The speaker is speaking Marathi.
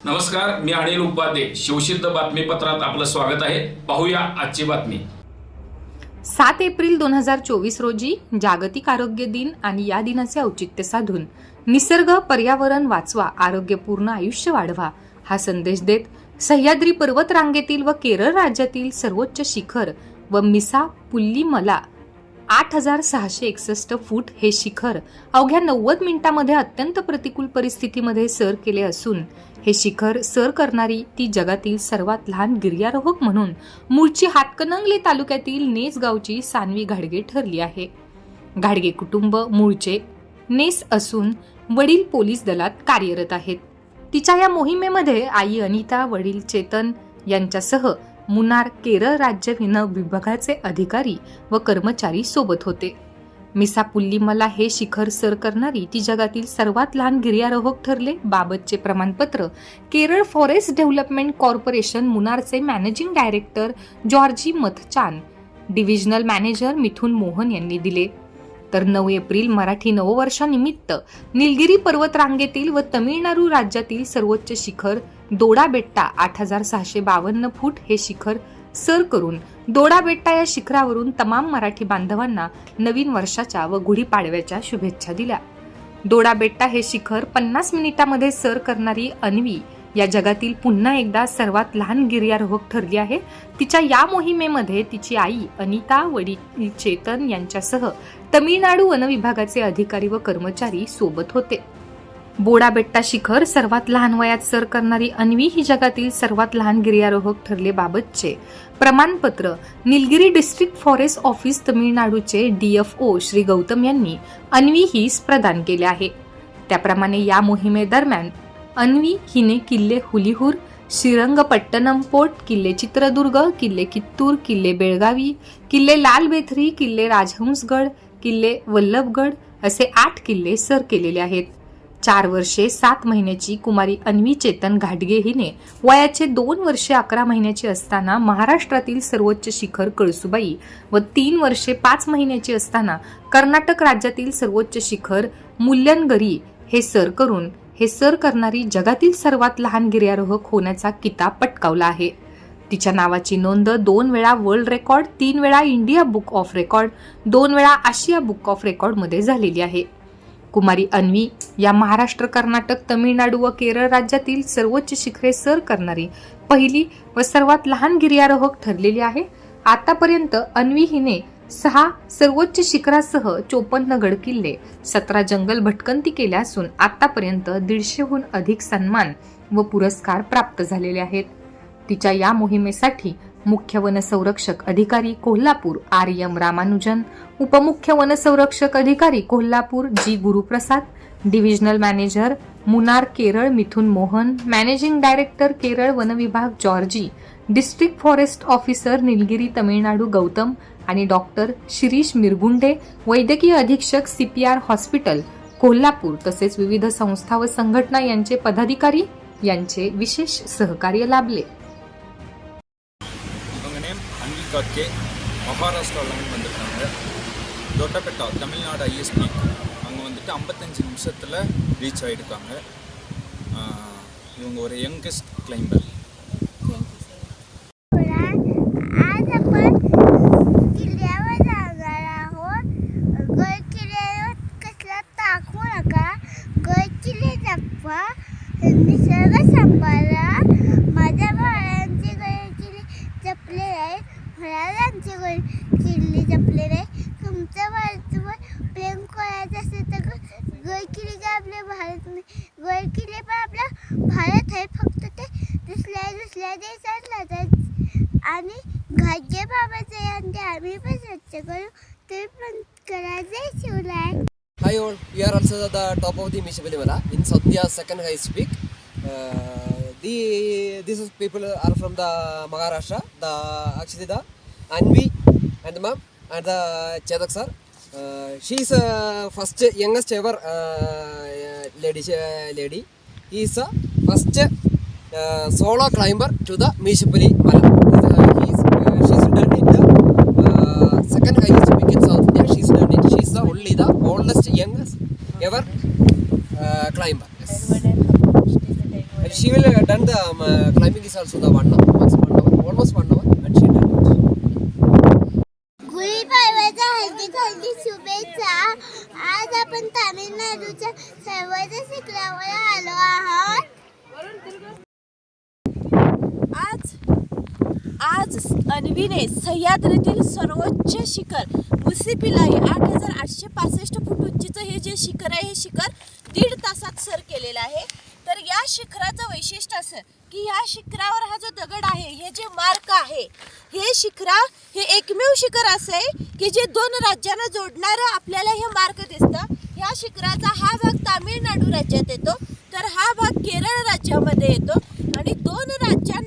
नमस्कार मी अनिल उपाध्ये. शिवसिद्ध बातमीपत्रात आपलं स्वागत आहे. पाहूया आजची बातमी. सात एप्रिल दोन हजार चोवीस रोजी जागतिक आरोग्य दिन आणि या दिनाचे औचित्य साधून निसर्ग पर्यावरण वाचवा आरोग्यपूर्ण आयुष्य वाढवा हा संदेश देत सह्याद्री पर्वत रांगेतील व केरळ राज्यातील सर्वोच्च शिखर व मिसा पुल्लीमला आठ हजार सहाशे एकसष्ट फूट हे शिखर अवघ्या नव्वद मिनिटांमध्ये अत्यंत प्रतिकूल परिस्थितीमध्ये सर केले असून हे शिखर सर करणारी ती जगातील सर्वात लहान गिर्यारोहक म्हणून मूळची हातकणंगले तालुक्यातील नेस गावची सानवी घाडगे ठरली आहे. घाडगे कुटुंब मूळचे नेस असून वडील पोलीस दलात कार्यरत आहेत. तिच्या या मोहिमेमध्ये आई अनिता वडील चेतन यांच्यासह मुनार केरळ राज्य विन विभागाचे अधिकारी व कर्मचारी सोबत होते. मिसा पुल्लीमला हे शिखर सर करणारी ती जगातील सर्वात लहान गिर्यारोहक ठरले. बाबतचे प्रमाणपत्र Kerala forest development corporation मुनारचे managing director Georgy Mathachan divisional manager Mithun Mohan यांनी दिले. तर नऊ एप्रिल मराठी नववर्षानिमित्त निलगिरी पर्वत रांगेतील व तमिळनाडू राज्यातील सर्वोच्च शिखर दोडा बेट्टा आठ हजार सहाशे बावन्न फूट हे शिखर सर करून दोडा बेट्टा या शिखरावरून तमाम मराठी बांधवांना नवीन वर्षाच्या व गुढीपाडव्याच्या शुभेच्छा दिल्या. दोडा बेट्टा हे शिखर पन्नास मिनिटांमध्ये सर करणारी अन्वी या जगातील पुन्हा एकदा सर्वात लहान गिर्यारोहक ठरली आहे. तिच्या या मोहिमेमध्ये तिची आई अनिता वडील चेतन यांच्यासह तमिळनाडू वनविभागाचे अधिकारी व कर्मचारी सोबत होते. बोडा बेट्टा शिखर सर्वात लहान वयात सर करणारी अन्वी ही जगातील सर्वात लहान गिर्यारोहक ठरलेबाबतचे प्रमाणपत्र निलगिरी डिस्ट्रिक्ट फॉरेस्ट ऑफिस तमिळनाडूचे डीएफओ श्री गौतम यांनी अन्वी हीस प्रदान केले आहे. त्याप्रमाणे या मोहिमेदरम्यान अन्वी हिने किल्ले हुलिहूर श्रीरंगपट्टणम पोर्ट किल्ले चित्रदुर्ग किल्ले कित्तूर किल्ले बेळगावी किल्ले लाल बेथरी किल्ले राजहंसगड किल्ले वल्लभगड असे आठ किल्ले सर केलेले आहेत. चार वर्षे सात महिन्याची कुमारी अन्वी चेतन घाटगे हिने वयाचे दोन वर्षे अकरा महिन्याची असताना महाराष्ट्रातील सर्वोच्च शिखर कळसुबाई व तीन वर्षे पाच महिन्याची असताना कर्नाटक राज्यातील सर्वोच्च शिखर मुल्यनगरी हे सर करून हे सर करणारी जगातील सर्वात लहान गिर्यारोहक होण्याचा किताब पटकावला आहे. तिच्या नावाची नोंद दोन वेळा वर्ल्ड रेकॉर्ड तीन वेळा इंडिया बुक ऑफ रेकॉर्ड दोन वेळा आशिया बुक ऑफ रेकॉर्डमध्ये झालेली आहे. कुमारी अन्वी या महाराष्ट्र कर्नाटक तमिळनाडू व केरळ राज्यातील सर्वोच्च शिखरे सर करणारी पहिली व सर्वात लहान गिर्यारोहक ठरलेली आहे. आतापर्यंत अन्वी हिने सहा सर्वोच्च शिखरासह चोपन्न गड किल्ले सतरा जंगल भटकंती केल्या असून आतापर्यंत दीडशेहून अधिक सन्मान व पुरस्कार प्राप्त झालेले आहेत. तिच्या या मोहिमेसाठी मुख्य वनसंरक्षक अधिकारी कोल्हापूर आर एम रामानुजन उपमुख्य वनसंरक्षक अधिकारी Kolhapur G Guruprasad divisional manager Munnar Kerala Mithun Mohan managing director Kerala वनविभाग Georgy district forest officer Nilgiri Tamil Nadu Gautam आणि डॉक्टर शिरीष मिरगुंडे वैद्यकीय अधीक्षक सीपीआर हॉस्पिटल कोल्हापूर तसेच विविध संस्था व संघटना यांचे पदाधिकारी यांचे विशेष सहकार्य लाभले இவங்க நேம் அனில் காட்கே மகாராஷ்டிராவிலேருந்து வந்திருக்காங்க தொட்டபெட்டா தமிழ்நாடு ஐஎஸ்பி அவங்க வந்துட்டு ஐம்பத்தஞ்சு நிமிஷத்தில் ரீச் ஆகிருக்காங்க இவங்க ஒரு யங்கஸ்ட் கிளைம்பர் तेव्हा निसर्ग सांभाळा माझ्या बाळांचे गड किल्ले जपले आहे महाराजांचे गड किल्ले जपले नाही तुमचं भारतवर प्रेम करायचं असेल तर गळकिली काय आपले भारत नाही पण आपला भारत आहे. फक्त ते दुसऱ्या दुसऱ्या देशात राहतात. आणि घाटे बाबाचे आणि आम्ही पण स्वच्छ करू. ते पण करायचे शिवलाय Hi all, we are also at the top of the Mishabalimala in Saudhia's second highest peak. Uh, the these people are from the Maharashtra. The actually the Anvi and the ma'am and the Chetak sir. Uh, she is uh, first youngest ever uh, lady. Uh, lady. He is a first uh, solo climber to the Mishapali Mala. Uh, he is, uh, she's done it the uh, second highest climber. Yes. And she will uh, done the um, uh, climbing is also the one hour, once one hour, almost one hour, and she done it. गुढीपाडव्याच्या हल्दीत हल्दी शुभेच्छा आज आपण तामिळनाडूच्या सर्वच शिखरावर आलो आहोत आज आज अन्वीने सह्याद्रीतील सर्वोच्च शिखर मुसिपिलाई आठ हजार आठशे पासष्ट फूट उंचीचं हे जे शिखर आहे हे शिखर दीड सर केलेलं आहे. तर या शिखराचं वैशिष्ट्य असं की ह्या शिखरावर हा जो दगड आहे हे जे मार्क आहे हे शिखरा हे एकमेव शिखर असं आहे की जे दोन राज्यांना जोडणारं आपल्याला हे मार्क दिसतं. ह्या शिखराचा हा भाग तामिळनाडू राज्यात येतो. तर हा भाग केरळ राज्यामध्ये येतो. आणि दोन राज्यांना